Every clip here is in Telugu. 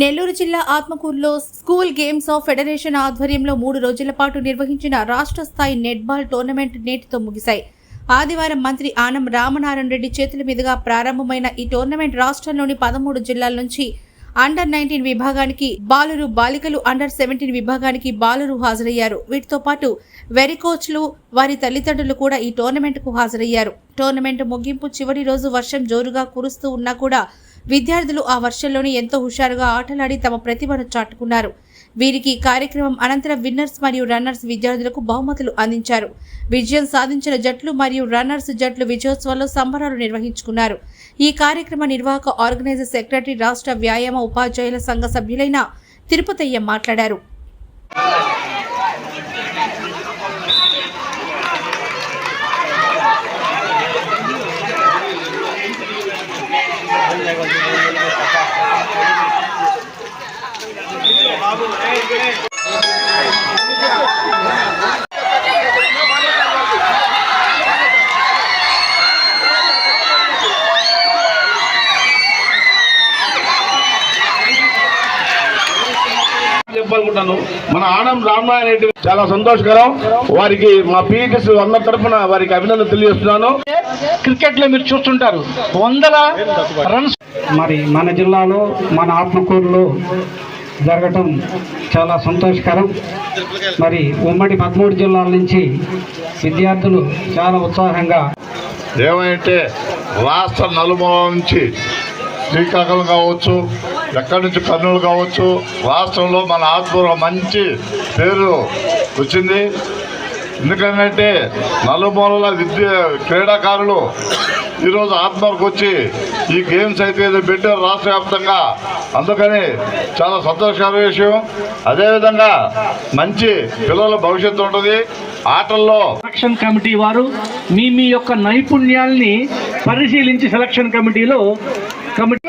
నెల్లూరు జిల్లా ఆత్మకూరులో స్కూల్ గేమ్స్ ఆఫ్ ఫెడరేషన్ ఆధ్వర్యంలో మూడు రోజుల పాటు నిర్వహించిన రాష్ట్ర స్థాయి నెట్బాల్ టోర్నమెంట్ నేటితో ముగిశాయి. ఆదివారం మంత్రి ఆనం రామనారాయణ రెడ్డి చేతుల మీదుగా ప్రారంభమైన ఈ టోర్నమెంట్ రాష్ట్రంలోని పదమూడు జిల్లాల నుంచి అండర్ నైన్టీన్ విభాగానికి బాలురు బాలికలు అండర్ సెవెంటీన్ విభాగానికి బాలురు హాజరయ్యారు. వీటితో పాటు వెరీ కోచ్లు వారి తల్లిదండ్రులు కూడా ఈ టోర్నమెంట్కు హాజరయ్యారు. టోర్నమెంట్ ముగింపు చివరి రోజు వర్షం జోరుగా కురుస్తూ ఉన్నా కూడా విద్యార్థులు ఆ వర్షంలోనే ఎంతో హుషారుగా ఆటలాడి తమ ప్రతిభను చాటుకున్నారు. వీరికి కార్యక్రమం అనంతరం విన్నర్స్ మరియు రన్నర్స్ విద్యార్థులకు బహుమతులు అందించారు. విజయం సాధించిన జట్లు మరియు రన్నర్స్ జట్లు విజయోత్సవాల్లో సంబరాలు నిర్వహించుకున్నారు. ఈ కార్యక్రమ నిర్వాహక ఆర్గనైజర్ సెక్రటరీ రాష్ట్ర వ్యాయామ ఉపాధ్యాయుల సంఘ సభ్యులైన తిరుపతయ్య మాట్లాడారు. చెప్పాలనుకుంటాను. మన ఆనం రామాయణ రెడ్డి చాలా సంతోషకరం. వారికి మా పీఈటీస్ అందరి తరఫున వారికి అభినందన తెలియజేస్తున్నాను. క్రికెట్లో మీరు చూస్తుంటారు. వందల రన్స్ మరి మన జిల్లాలో మన ఆత్మకూరులో జరగటం చాలా సంతోషకరం. మరి ఉమ్మడి పదమూడు జిల్లాల నుంచి విద్యార్థులు చాలా ఉత్సాహంగా ఏమంటే రాష్ట్ర నలుమూల నుంచి శ్రీకాకుళం కావచ్చు ఎక్కడి నుంచి కర్నూలు కావచ్చు? రాష్ట్రంలో మన ఆత్మూరు మంచి పేరు వచ్చింది. ఎందుకంటే నలుమూలల విద్య క్రీడాకారులు ఈరోజు ఆత్మూరుకు వచ్చి ఈ గేమ్స్ అయితే ఏదో పెట్టారు రాష్ట్ర వ్యాప్తంగా. అందుకని చాలా సంతోషకర విషయం. అదేవిధంగా మంచి పిల్లల భవిష్యత్తు ఉంటుంది. ఆటల్లో సెలక్షన్ కమిటీ వారు మీ మీ యొక్క నైపుణ్యాల్ని పరిశీలించి సెలక్షన్ కమిటీలో కమిటీ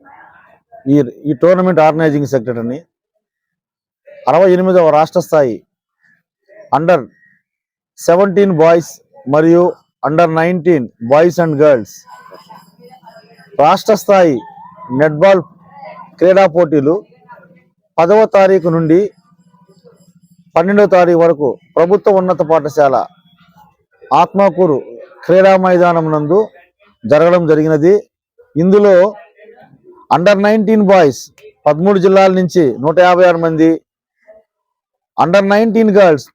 ఈ ఈ టోర్నమెంట్ ఆర్గనైజింగ్ సెక్రటరీని అరవై ఎనిమిదవ రాష్ట్ర స్థాయి అండర్ సెవెంటీన్ బాయ్స్ మరియు under nineteen boys and girls రాష్ట్ర స్థాయి నెట్బాల్ క్రీడా పోటీలు పదవ తారీఖు నుండి పన్నెండవ తారీఖు వరకు ప్రభుత్వ ఉన్నత పాఠశాల ఆత్మకూరు క్రీడా మైదానం నందు జరగడం జరిగినది. ఇందులో అండర్ నైన్టీన్ బాయ్స్ పదమూడు జిల్లాల నుంచి నూట యాభై ఆరు మంది. అండర్ నైన్టీన్ గర్ల్స్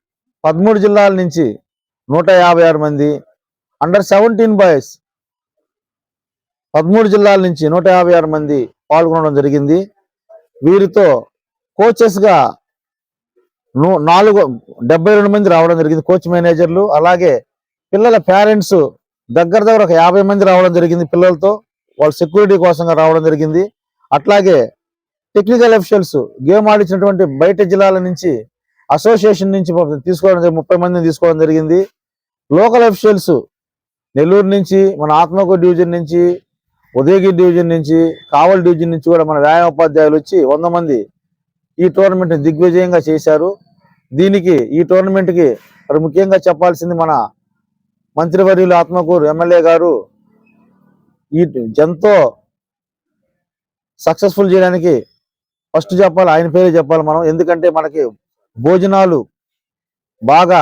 పదమూడు జిల్లాల నుంచి నూట యాభై ఆరు మంది. అండర్ సెవెంటీన్ బాయ్స్ పదమూడు జిల్లాల నుంచి నూట యాభై ఆరు మంది పాల్గొనడం జరిగింది. వీరితో కోచెస్గా నాలుగు డెబ్బై రెండు మంది రావడం జరిగింది కోచ్ మేనేజర్లు అలాగే పిల్లల పేరెంట్స్ దగ్గర దగ్గర ఒక యాభై మంది రావడం జరిగింది పిల్లలతో. వాళ్ళు సెక్యూరిటీ కోసంగా రావడం జరిగింది. అట్లాగే టెక్నికల్ అఫీషియల్స్ గేమ్ ఆడించినటువంటి బయట జిల్లాల నుంచి అసోసియేషన్ నుంచి తీసుకోవడం జరిగింది. ముప్పై మందిని తీసుకోవడం జరిగింది. లోకల్ అఫీషియల్స్ నెల్లూరు నుంచి మన ఆత్మకూరు డివిజన్ నుంచి ఉదయగిరి డివిజన్ నుంచి కావల్ డివిజన్ నుంచి కూడా మన వ్యాయామ ఉపాధ్యాయులు వచ్చి వంద మంది ఈ టోర్నమెంట్ దిగ్విజయంగా చేశారు. దీనికి ఈ టోర్నమెంట్కి మరి ముఖ్యంగా చెప్పాల్సింది మన మంత్రివర్యులు ఆత్మకూరు ఎమ్మెల్యే గారు ఈ ఎంతో సక్సెస్ఫుల్ చేయడానికి ఫస్ట్ చెప్పాలి ఆయన పేరే చెప్పాలి మనం. ఎందుకంటే మనకి భోజనాలు బాగా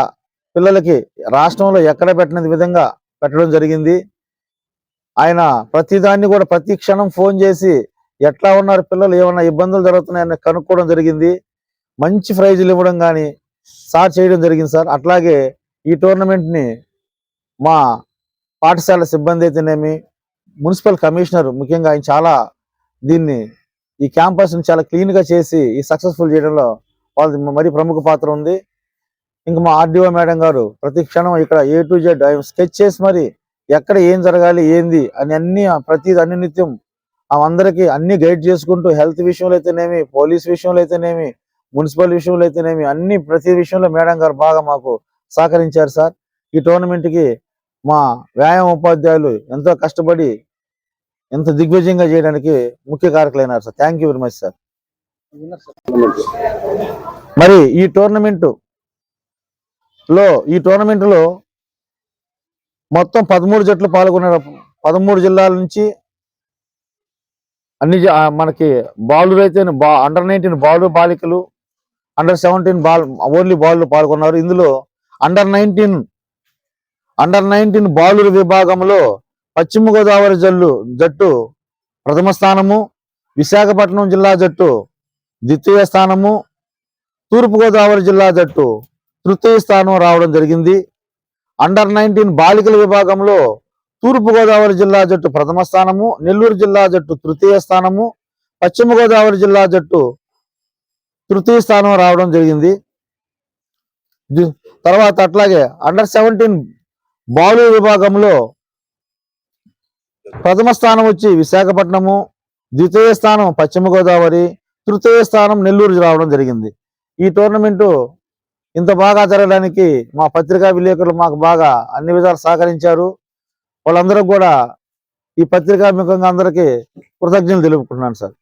పిల్లలకి రాష్ట్రంలో ఎక్కడ పెట్టిన విధంగా పెట్టడం జరిగింది. ఆయన ప్రతిదాన్ని కూడా ప్రతి క్షణం ఫోన్ చేసి ఎట్లా ఉన్నారు పిల్లలు ఏమన్నా ఇబ్బందులు జరుగుతున్నాయని కనుక్కోవడం జరిగింది. మంచి ప్రైజులు ఇవ్వడం కానీ సార్ చేయడం జరిగింది సార్. అట్లాగే ఈ టోర్నమెంట్ని మా పాఠశాల సిబ్బంది అయితేనేమి మున్సిపల్ కమిషనర్ ముఖ్యంగా ఆయన చాలా దీన్ని ఈ క్యాంపస్ని చాలా క్లీన్గా చేసి ఈ సక్సెస్ఫుల్ చేయడంలో వాళ్ళది మరి ప్రముఖ పాత్ర ఉంది. ఇంకా మా ఆర్డీఓ మేడం గారు ప్రతి క్షణం ఇక్కడ ఏ టు జెడ్ స్కెచ్ చేసి మరి ఎక్కడ ఏం జరగాలి ఏంది అని అన్ని ప్రతి అన్ని నిత్యం అందరికి అన్ని గైడ్ చేసుకుంటూ హెల్త్ విషయంలో అయితేనేమి పోలీస్ విషయంలో అయితేనేమి మున్సిపల్ విషయంలో అయితేనేమి అన్ని ప్రతి విషయంలో మేడం గారు బాగా మాకు సహకరించారు సార్. ఈ టోర్నమెంట్కి మా వ్యాయామ ఉపాధ్యాయులు ఎంతో కష్టపడి ఎంత దిగ్విజయంగా చేయడానికి ముఖ్య కారకులైనారు sir. Thank you very much sir మరి ఈ టోర్నమెంట్లో ఈ టోర్నమెంట్లో మొత్తం పదమూడు జట్లు పాల్గొన్నారు. పదమూడు జిల్లాల నుంచి అన్ని జ- మనకి బాలు అయితే బా అండర్ నైన్టీన్ బాలు బాలికలు అండర్ సెవెంటీన్ బాల్ ఓన్లీ బాల్ పాల్గొన్నారు. ఇందులో అండర్ నైన్టీన్ అండర్ నైన్టీన్ బాలుర విభాగంలో పశ్చిమ గోదావరి జల్లు జట్టు ప్రథమ స్థానము విశాఖపట్నం జిల్లా జట్టు ద్వితీయ స్థానము తూర్పుగోదావరి జిల్లా జట్టు తృతీయ స్థానం రావడం జరిగింది. అండర్ నైన్టీన్ బాలికల విభాగంలో తూర్పుగోదావరి జిల్లా జట్టు ప్రథమ స్థానము నెల్లూరు జిల్లా జట్టు తృతీయ స్థానము పశ్చిమ గోదావరి జిల్లా జట్టు తృతీయ స్థానం రావడం జరిగింది. తర్వాత అట్లాగే అండర్ సెవెంటీన్ బాలు విభాగంలో ప్రథమ స్థానం వచ్చి విశాఖపట్నము ద్వితీయ స్థానం పశ్చిమ గోదావరి తృతీయ స్థానం నెల్లూరు రావడం జరిగింది. ఈ టోర్నమెంటు ఇంత బాగా జరగడానికి మా పత్రికా విలేకరులు మాకు బాగా అన్ని విధాలు సహకరించారు. వాళ్ళందరూ కూడా ఈ పత్రికా ముఖంగా అందరికీ కృతజ్ఞతలు తెలుపుకుంటున్నాను సార్.